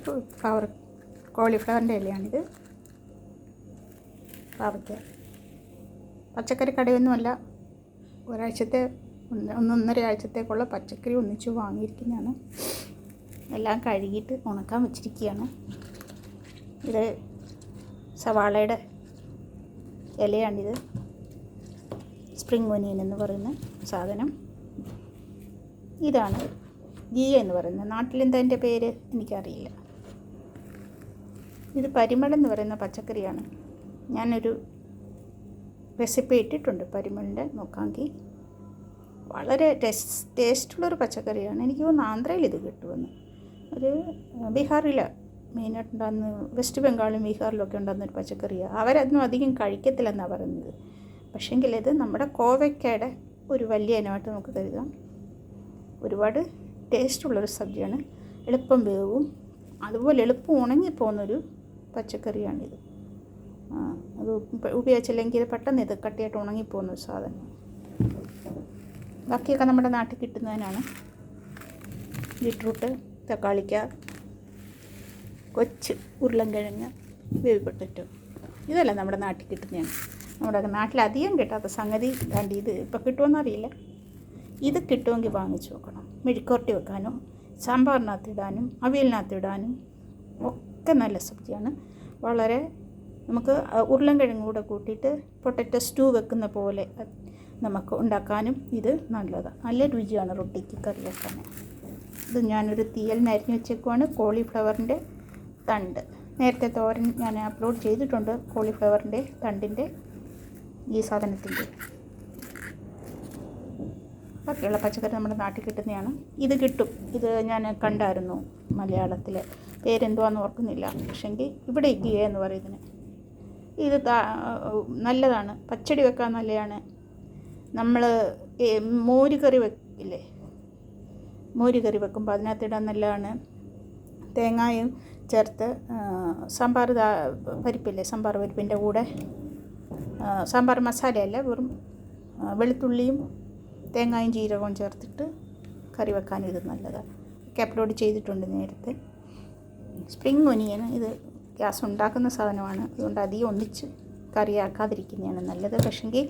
Flower കോളിഫ്ലവറിന്റെ ഇലയാണിത്. പാവയ്ക്ക. പച്ചക്കറി കടയൊന്നുമല്ല. ഒരാഴ്ചത്തെ ഒന്ന് ഒന്നൊന്നര ആഴ്ചത്തേക്കുള്ള പച്ചക്കറി ഒന്നിച്ച് വാങ്ങിയിരിക്കുന്നതാണ്. എല്ലാം കഴുകിയിട്ട് ഉണക്കാൻ വെച്ചിരിക്കുകയാണ്. ഇത് സവാളയുടെ ഇലയാണിത്. സ്പ്രിംഗ് ഒനിയൻ എന്ന് പറയുന്ന സാധനം. ഇതാണ്. ഗീയ എന്ന് പറയുന്നത്. നാട്ടിലെന്താ അതിന്റെ പേര്? എനിക്കറിയില്ല. ഇത് പരിമളം എന്ന് പറയുന്ന പച്ചക്കറിയാണ്. ഞാനൊരു റെസിപ്പി ഇട്ടിട്ടുണ്ട് പരിമളിന്റെ മുക്കാങ്കി. വളരെ ടേസ്റ്റ് ടേസ്റ്റുള്ളൊരു പച്ചക്കറിയാണ്. എനിക്ക് തോന്നുന്നു ആന്ധ്രയിൽ ഇത് കിട്ടുമെന്ന്. ഒരു ബീഹാറിൽ മെയിനായിട്ട് ഉണ്ടാകുന്ന വെസ്റ്റ് ബംഗാളിലും ബീഹാറിലൊക്കെ ഉണ്ടാകുന്ന ഒരു പച്ചക്കറിയാണ് അവരതൊന്നും അധികം കഴിക്കത്തില്ലെന്നാണ് പറയുന്നത്. പക്ഷേങ്കിൽ ഇത് നമ്മുടെ കോവയ്ക്കയുടെ ഒരു വലിയ ഇനമായിട്ട് നമുക്ക് കരുതാം. ഒരുപാട് ടേസ്റ്റുള്ളൊരു സബ്ജിയാണ്. എളുപ്പം വേവും. അതുപോലെ എളുപ്പം ഉണങ്ങിപ്പോകുന്നൊരു പച്ചക്കറിയാണിത്. ആ അത് ഉപ- ഉപയോഗിച്ചില്ലെങ്കിൽ പെട്ടെന്ന് ഇത് കട്ടിയായിട്ട് ഉണങ്ങിപ്പോകുന്ന ഒരു സാധനം. ബാക്കിയൊക്കെ നമ്മുടെ നാട്ടിൽ കിട്ടുന്നതിനാണ്. ബീട്രൂട്ട് തക്കാളിക്ക കൊച്ച് ഉരുളൻകിഴങ്ങ് വേവി പൊട്ടറ്റോ ഇതല്ല നമ്മുടെ നാട്ടിൽ കിട്ടുന്നതാണ്. നമ്മുടെ നാട്ടിൽ അധികം കിട്ടാത്ത സംഗതി കണ്ടി ഇത് ഇപ്പോൾ കിട്ടുമെന്നറിയില്ല ഇത് കിട്ടുമെങ്കിൽ വാങ്ങിച്ചു നോക്കണം മെഴുക്കുരട്ടി വെക്കാനും സാമ്പാറിനകത്ത് ഇടാനും അവിയലിനകത്ത് ഇടാനും ഒക്കെ നല്ല സബ്ജിയാണ്. വളരെ നമുക്ക് ഉരുളൻകിഴങ്ങ് കൂടെ കൂട്ടിയിട്ട് പൊട്ടറ്റോ സ്റ്റൂ വെക്കുന്ന പോലെ നമുക്ക് ഉണ്ടാക്കാനും ഇത് നല്ലതാണ്. നല്ല രുചിയാണ് റൊട്ടിക്ക് കറി വെക്കാൻ. ഇത് ഞാനൊരു തീയൽ നരഞ്ഞു വെച്ചേക്കുവാണ് കോളിഫ്ലവറിന്റെ തണ്ട്. നേരത്തെ തോരൻ ഞാൻ അപ്ലോഡ് ചെയ്തിട്ടുണ്ട് കോളിഫ്ലവറിന്റെ തണ്ടിന്റെ ഈ സാധനത്തിന്റെ. ബാക്കിയുള്ള പച്ചക്കറി നമ്മുടെ നാട്ടിൽ കിട്ടുന്നതാണ്. ഇത് കിട്ടും. ഇത് ഞാൻ കണ്ടായിരുന്നു. മലയാളത്തിൽ പേരെന്തുവാന്ന് ഓർക്കുന്നില്ല. പക്ഷെങ്കിൽ ഇവിടെ ഇഗ്ഗിയ എന്ന് പറയുന്നതിന്. ഇത് നല്ലതാണ്. പച്ചടി വെക്കാൻ നല്ലതാണ് നമ്മൾ മോര് കറി വെക്കില്ലേ? മോര് കറി വെക്കുമ്പോൾ അതിനകത്തിടാൻ നല്ലതാണ്. തേങ്ങായും ചേർത്ത് സാമ്പാർ പരിപ്പില്ലേ? സാമ്പാർ പരിപ്പിന്റെ കൂടെ സാമ്പാർ മസാലയല്ല വെറും വെളുത്തുള്ളിയും തേങ്ങായും ജീരകവും ചേർത്തിട്ട് കറി വെക്കാൻ ഇത് നല്ലതാണ്. ഒക്കെ അപ്ലോഡ് ചെയ്തിട്ടുണ്ട് നേരത്തെ. സ്പ്രിങ് ഒനിയൻ ഇത് ഗ്യാസ് ഉണ്ടാക്കുന്ന സാധനമാണ്. അതുകൊണ്ട് അധികം ഒന്നിച്ച് കറിയാക്കാതിരിക്കുന്നതാണ് നല്ലത്. പക്ഷെങ്കിൽ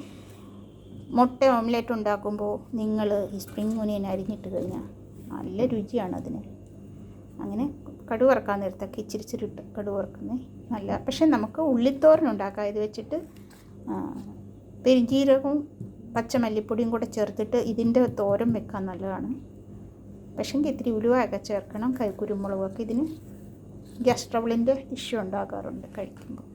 മുട്ട ഓംലെറ്റ് ഉണ്ടാക്കുമ്പോൾ നിങ്ങൾ ഈ സ്പ്രിങ് ഒനിയൻ അരിഞ്ഞിട്ട് കഴിഞ്ഞാൽ നല്ല രുചിയാണ് അതിന്. അങ്ങനെ കടുക് വറക്കാൻ നേരത്തൊക്കെ ഇച്ചിരി ഇച്ചിരി ഇട്ട് കടുക് നല്ല. പക്ഷെ നമുക്ക് ഉള്ളിത്തോരൻ ഉണ്ടാക്കാം. ഇത് വെച്ചിട്ട് പെരിഞ്ചീരകവും പച്ചമല്ലിപ്പൊടിയും കൂടെ ചേർത്തിട്ട് ഇതിന്റെ തോരം വെക്കാൻ നല്ലതാണ്. പക്ഷെങ്കിൽ ഇത്തിരി ഉലുവയൊക്കെ ചേർക്കണം. കൈ കുരുമുളകൊക്കെ ഇതിന് ഗ്യാസ് ട്രബിളിന്റെ ഇഷ്യൂ ഉണ്ടാകാറുണ്ട് കഴിക്കുമ്പോൾ.